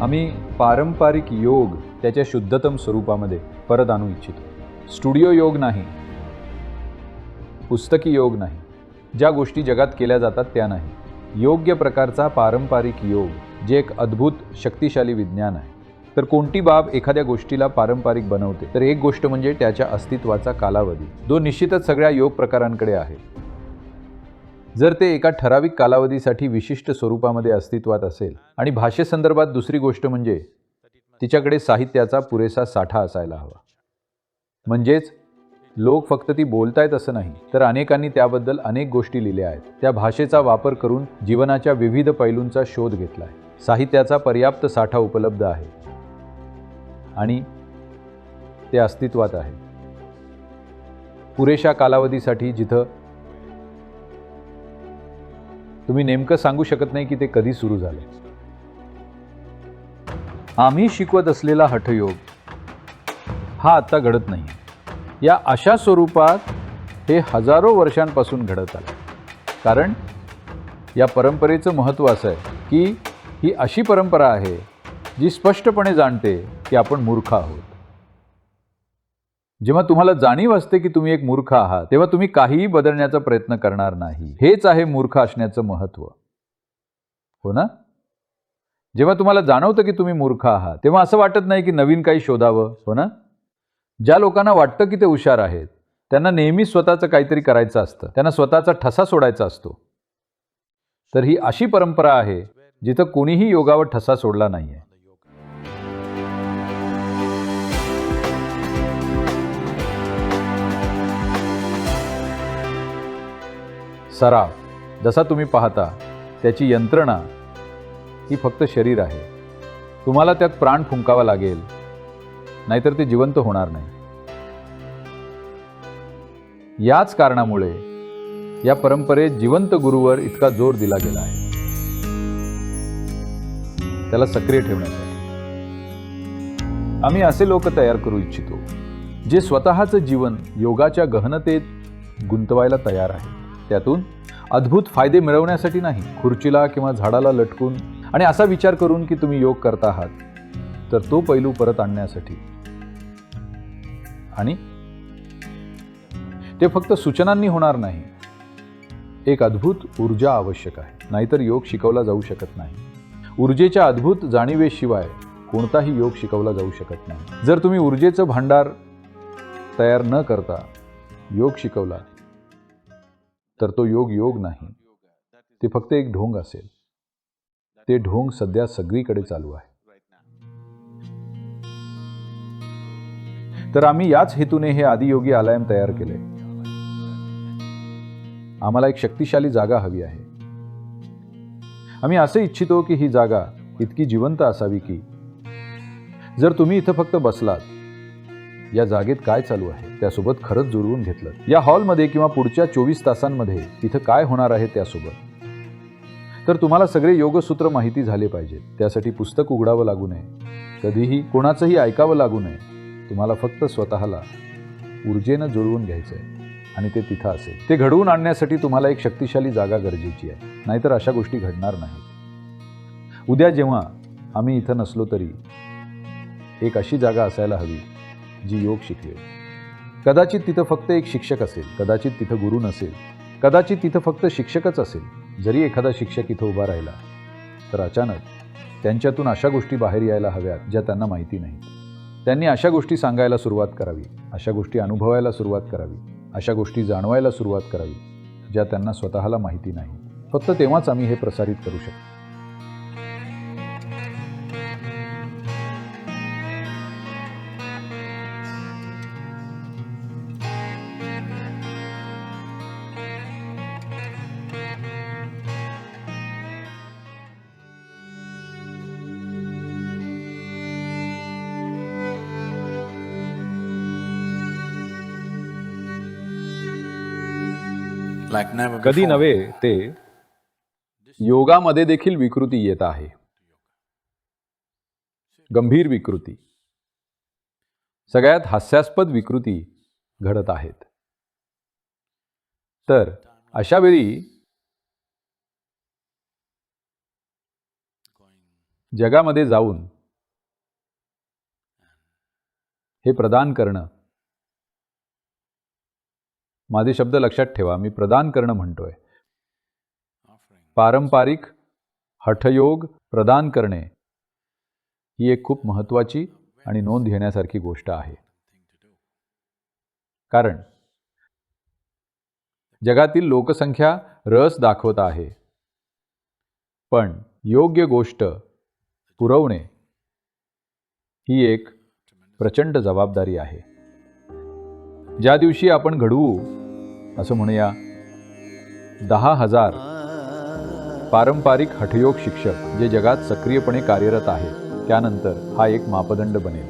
आम्ही पारंपरिक योग त्याच्या शुद्धतम स्वरूपामध्ये परत आणू इच्छितो. स्टुडिओ योग नाही. पुस्तकी योग नाही. ज्या गोष्टी जगात केल्या जातात त्या नाही. योग्य प्रकारचा पारंपरिक योग जे एक अद्भुत शक्तिशाली विज्ञान आहे. तर कोणती बाब एखाद्या गोष्टीला पारंपरिक बनवते? तर एक गोष्ट म्हणजे त्याच्या अस्तित्वाचा कालावधी. जो निश्चितच सगळ्या योग प्रकारांकडे आहे. जर ते एका ठराविक कालावधीसाठी विशिष्ट स्वरूपामध्ये अस्तित्वात असेल आणि भाषेसंदर्भात दुसरी गोष्ट म्हणजे तिच्याकडे साहित्याचा पुरेसा साठा असायला हवा. म्हणजेच लोक फक्त ती बोलतायत असं नाही तर अनेकांनी त्याबद्दल अनेक गोष्टी लिहिल्या आहेत. त्या भाषेचा वापर करून जीवनाच्या विविध पैलूंचा शोध घेतला आहे साहित्याचा पर्याप्त साठा उपलब्ध आहे. आणि ते अस्तित्वात आहे. पुरेशा कालावधीसाठी जिथं तुम्ही नेमकं सांगू शकत नाही की ते कधी सुरू झाले. आम्ही शिकवत असलेला हठयोग हा आत्ता घडत नाही. या अशा स्वरूपात हे हजारो वर्षांपासून घडत आलं. कारण या परंपरेचं महत्त्व असं आहे की ही अशी परंपरा आहे जी स्पष्टपणे जाणते की आपण मूर्ख आहोत. जेव्हा तुम्हाला जाणीव असते की तुम्ही एक मूर्ख आहात तेव्हा तुम्ही काहीही बदलण्याचा प्रयत्न करणार नाही. हेच आहे मूर्ख असण्याचं महत्त्व हो ना? जेव्हा तुम्हाला जाणवतं की तुम्ही मूर्ख आहात तेव्हा असं वाटत नाही की नवीन काही शोधावं. हो ना? ज्या लोकांना वाटतं की ते हुशार आहेत त्यांना नेहमी स्वतःचं काहीतरी करायचं असतं. त्यांना स्वतःचा ठसा सोडायचा असतो. तर ही अशी परंपरा आहे जिथं कोणीही योगावर ठसा सोडला नाही आहे सराव. जसा तुम्ही पाहता त्याची यंत्रणा ही फक्त शरीर आहे. तुम्हाला त्यात प्राण फुंकावा लागेल. नाहीतर ते जिवंत होणार नाही. याच कारणामुळे या परंपरेत जिवंत गुरुवर इतका जोर दिला गेला आहे. त्याला सक्रिय ठेवण्यासाठी. आम्ही असे लोक तयार करू इच्छितो जे स्वतःचं जीवन योगाच्या गहनतेत गुंतवायला तयार आहे त्यातून अद्भुत फायदे मिळवण्यासाठी नाही खुर्चीला किंवा झाडाला लटकून. आणि असा विचार करून की तुम्ही योग करता आहात तर तो पैलू परत आणण्यासाठी. आणि? ते फक्त सूचनांनी होणार नाही. एक अद्भुत ऊर्जा आवश्यक आहे नाहीतर योग शिकवला जाऊ शकत नाही. ऊर्जेच्या अद्भुत जाणीवेशिवाय कोणताही योग शिकवला जाऊ शकत नाही. जर तुम्ही ऊर्जेचं भांडार तयार न करता योग शिकवला तर तो योग योग नाही. ते फक्त एक ढोंग असेल. ते ढोंग सध्या सगळीकडे चालू आहे. तर आम्ही याच हेतूने हे आदियोगी आलयम तयार केले. आम्हाला एक शक्तिशाली जागा हवी आहे. आम्ही असे इच्छितो की ही जागा इतकी जिवंत असावी की जर तुम्ही इथं फक्त बसलात या जागेत काय चालू आहे त्यासोबत खरंच जुळवून घेतलं. या हॉलमध्ये किंवा पुढच्या चोवीस तासांमध्ये तिथं काय होणार आहे त्यासोबत? तर तुम्हाला सगळे योगसूत्र माहिती झाले पाहिजेत. त्यासाठी पुस्तक उघडावं लागू नये. कधीही कोणाचंही ऐकावं लागू नये. तुम्हाला फक्त स्वतःला ऊर्जेनं जुळवून घ्यायचं आहे आणि ते तिथं असेल. ते घडवून आणण्यासाठी तुम्हाला एक शक्तिशाली जागा गरजेची आहे. नाहीतर अशा गोष्टी घडणार नाहीत. उद्या जेव्हा आम्ही इथं नसलो तरी एक अशी जागा असायला हवी जी योग शिकले. कदाचित तिथं फक्त एक शिक्षक असेल कदाचित तिथं गुरु नसेल कदाचित तिथं फक्त शिक्षकच असेल जरी एखादा शिक्षक इथं उभा राहिला तर अचानक त्यांच्यातून अशा गोष्टी बाहेर यायला हव्यात ज्या त्यांना माहिती नाहीत. त्यांनी अशा गोष्टी सांगायला सुरुवात करावी अशा गोष्टी अनुभवायला सुरुवात करावी अशा गोष्टी जाणवायला सुरुवात करावी ज्या त्यांना स्वतःला माहिती नाही. फक्त तेव्हाच आम्ही हे प्रसारित करू शकतो. कधी. नव्हे ते योगामध्ये देखील विकृती येत आहे. गंभीर विकृती. सगळ्यात हास्यास्पद विकृती घडत आहेत. तर अशा वेळी जगामध्ये जाऊन हे प्रदान करणं माझे शब्द लक्षात ठेवा मी प्रदान करणं म्हणतोय. पारंपरिक हठयोग प्रदान करणे ही एक खूप महत्त्वाची आणि नोंद घेण्यासारखी गोष्ट आहे. कारण जगातील लोकसंख्या रस दाखवत आहे. पण योग्य गोष्ट पुरवणे ही एक प्रचंड जबाबदारी आहे. ज्या दिवशी आपण घडवू असं म्हणूया दहा हजार पारंपरिक हठयोग शिक्षक जे जगात सक्रियपणे कार्यरत आहेत त्यानंतर हा एक मापदंड बनेल.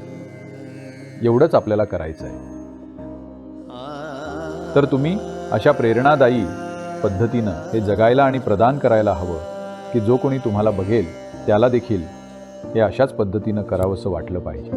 एवढंच आपल्याला करायचं आहे तर तुम्ही अशा प्रेरणादायी पद्धतीनं हे जगायला आणि प्रदान करायला हवं की जो कोणी तुम्हाला बघेल त्याला देखील हे अशाच पद्धतीनं करावंसं वाटलं पाहिजे.